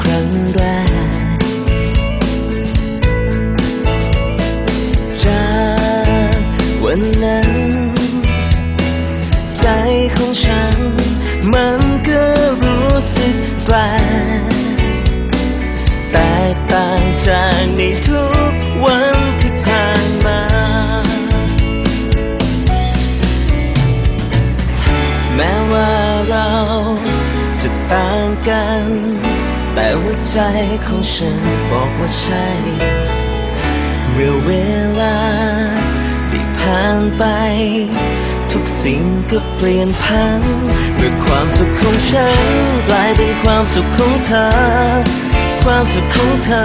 ครั้งแรกจากวันนั้น ใจของฉัน มันก็รู้สึกแปลกแตกต่างจากในทุกวันที่ผ่านมาแม้ว่าเราจะต่างกัน แต่หัวใจของฉันบอกว่าใช่ เมื่อเวลาได้ผ่านไป ทุกสิ่งก็เปลี่ยนพันเมื่อความสุขของฉันกลายเป็นความสุขของเธอ ความสุขของเธอ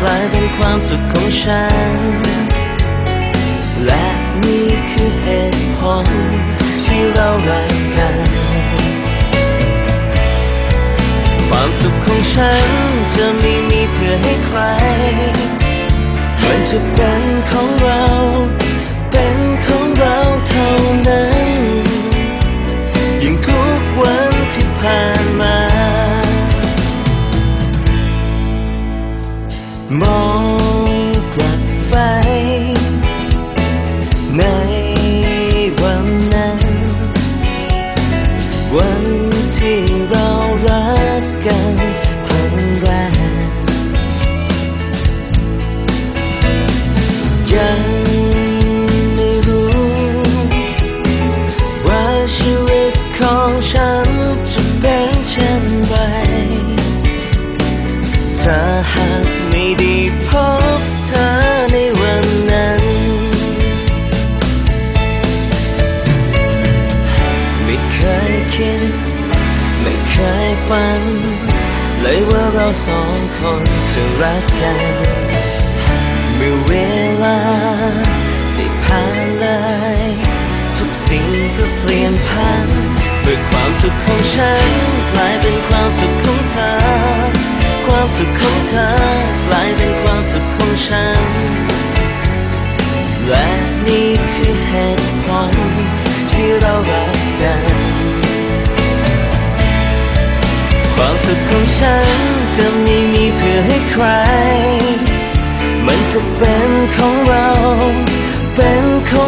กลายเป็นความสุขของฉัน และนี่คือเหตุผลที่เรารักกัน ฉันจะไม่มีเพื่อให้ใครมันจะเป็นของเรา ชีวิตของฉันจะเป็นเช่นไร ถ้าหากไม่ได้พบเธอในวันนั้น ไม่เคยคิด ไม่เคยฝัน เลยว่าเราสองคนจะรักกัน เมื่อเวลา ฉันกลายเป็นความสุขของเธอ ความสุขของเธอกลายเป็นความสุขของฉัน และนี่คือเหตุผลที่เรารักกัน ความสุขของฉันจะไม่มีเพื่อให้ใคร มันจะเป็นของเรา เป็นของ